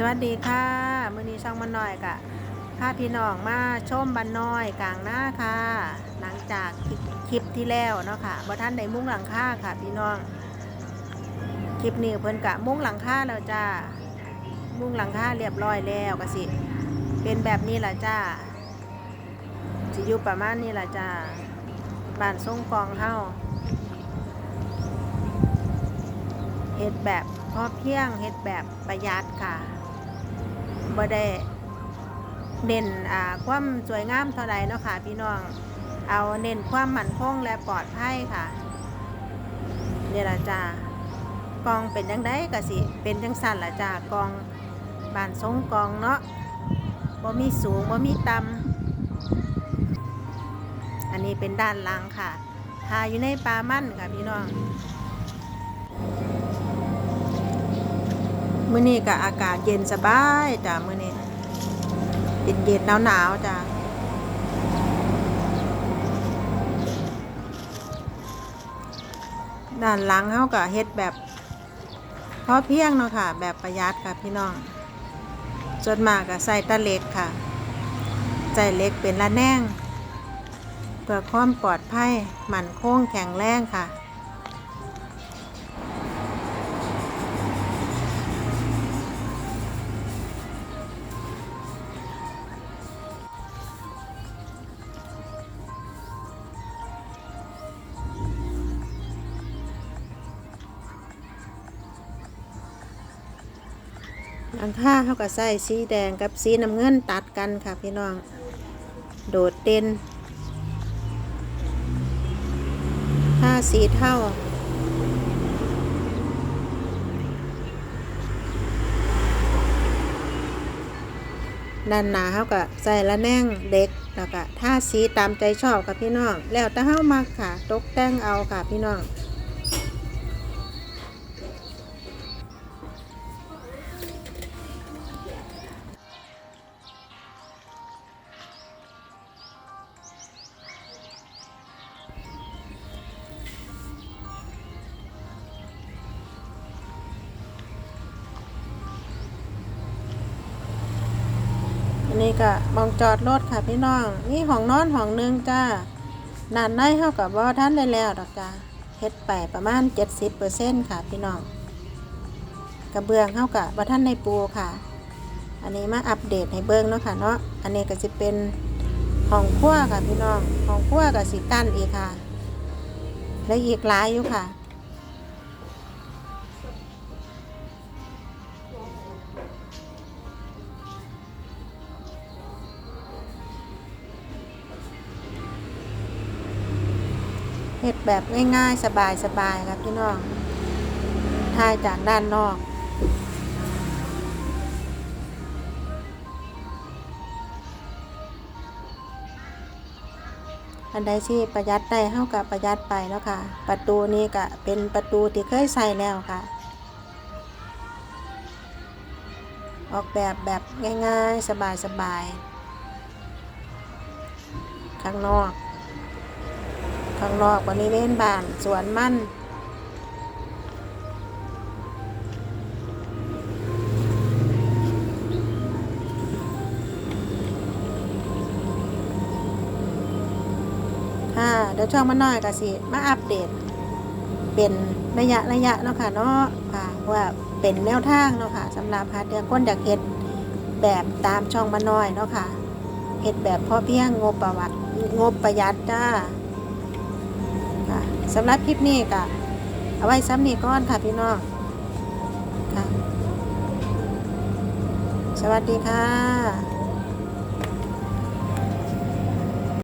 สวัสดีค่ะ มือนี้ช่องมันน้อยกะพาพี่น้องมาชมบันน้อยกลางหน้าค่ะ หลังจากคลิปที่แล้วเนาะค่ะบ่ท่านได้มุ้งหลังคาค่ะ พี่น้อง คลิปนี้เพิ่นกะมุ้งหลังคาแล้วจ้า มุ้งหลังคาเรียบร้อยแล้วก็สิ เป็นแบบนี้ละจ้าสิอยู่ประมาณนี้ละจ้าบ้านทรงกองเฮาเฮ็ดแบบพอเพียงเฮ็ดแบบประหยัดค่ะ บ่ได้เน้นอ่าความสวยงามเท่าใดเนาะค่ะพี่น้อง เอาเน้นความมั่นคงและปลอดภัยค่ะเนี่ยล่ะจ้ากองเป็นจังไดก็สิ เป็นจังสั่นล่ะจ้ากองบานทรงกองเนาะบ่มีสูงบ่มีต่ำอันนี้เป็นด้านหลังค่ะทาอยู่ในปลามั่นค่ะพี่น้อง มื้อนี้ก็อากาศเย็นสบายจ้ะมื้อนี้เย็นเย็นหนาวหนาวๆจ้ะด้านหลังเฮาก็เฮ็ดแบบพอเพียงเนาะค่ะ แบบประหยัดค่ะพี่น้องส่วนมากก็ใส่ตะเล็กค่ะใส่เล็กเป็นละแนงเพื่อความปลอดภัยมั่นคงแข็งแรงค่ะ หลังคาเขาก็ใส่สีแดงกับสีน้ำเงินตัดกันค่ะพี่น้อง โดดเด่นถ้าสีเท่าด้านหนาเขาก็ใส่ละแนงเด็กแล้วก็ท่าสีตามใจชอบค่ะพี่น้อง แล้วแต่เฮามักค่ะ ตกแต่งเอาค่ะพี่น้อง นนี้ก็มองจอดรถค่ะพี่น้องนี่ห้องนอนห้องหนึงจ้าด้านในเฮากับว่าท่านได้แล้วดอกจ้าเฮ็ดไปประมาณ 70%ค่ะพี่น้องกระเบื้องเฮากับว่าท่านในปูค่ะ อันนี้มาอัปเดตให้เบิ่งเนาะค่ะเนาะอันนี้ก็สิเป็นห้องครัวค่ะพี่น้องห้องครัวก็สิกั้นอีกค่ะ และอีกหลายอยู่ค่ะ เฮ็ดแบบง่ายๆ สบายๆครับพี่น้องถ่ายจากด้านนอก อันใดที่ประหยัดได้เท่ากับประหยัดไปเนาะค่ะ ประตูนี้ก็เป็นประตูที่เคยใส่แล้วค่ะ ออกแบบแบบง่ายๆ สบายๆ ข้างนอก ข้างนอกบริเวณบ้านสวนมันค่ะเดี๋ยวช่องมันน้อยก็สิ มาอัปเดต เป็นระยะระยะเนาะค่ะเนาะค่ะว่าเป็นแนวทางเนาะค่ะสำหรับหาเดือคนอยากเฮ็ดแบบตามช่องมันน้อยเนาะค่ะเฮ็ดแบบพอเพียงงบประวัติงบประหยัดจ้า ค่ะสำหรับคลิปนี้ก็เอาไว้ซ้ำนี้ก่อนค่ะพี่น้องค่ะ สวัสดีค่ะ